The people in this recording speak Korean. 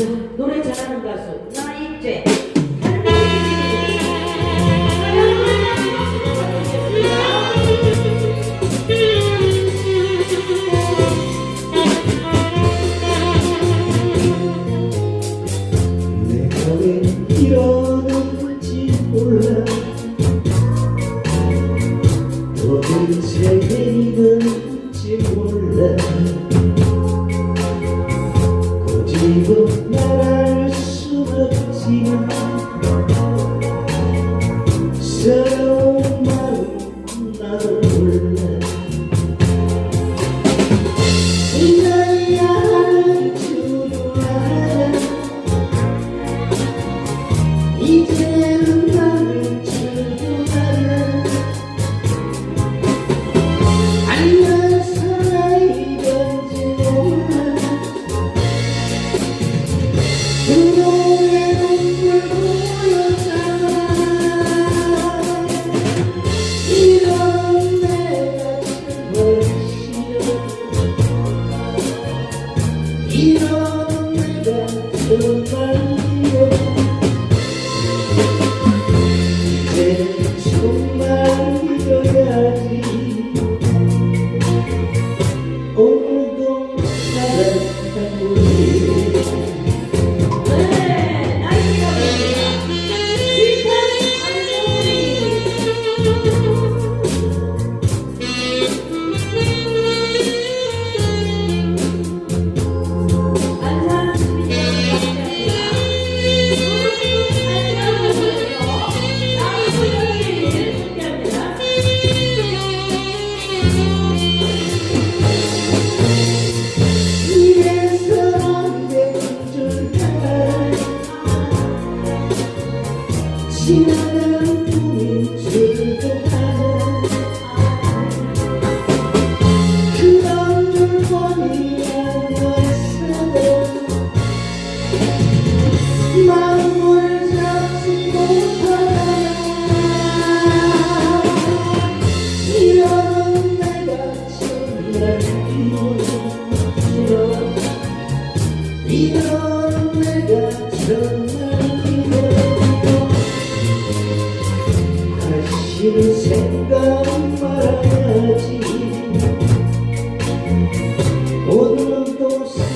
자, 노래 잘하는 가수 나이제. 내가 왜 이러는지 몰라. 왜 이러는지 몰라 내 지나간 꿈이 즐거워 그런 줄 뻔히 알았어도 마음을 잡지 못하다 이런 내가 정말 힘들어 이런 내가 정 다시는 생각 오늘은 또 살아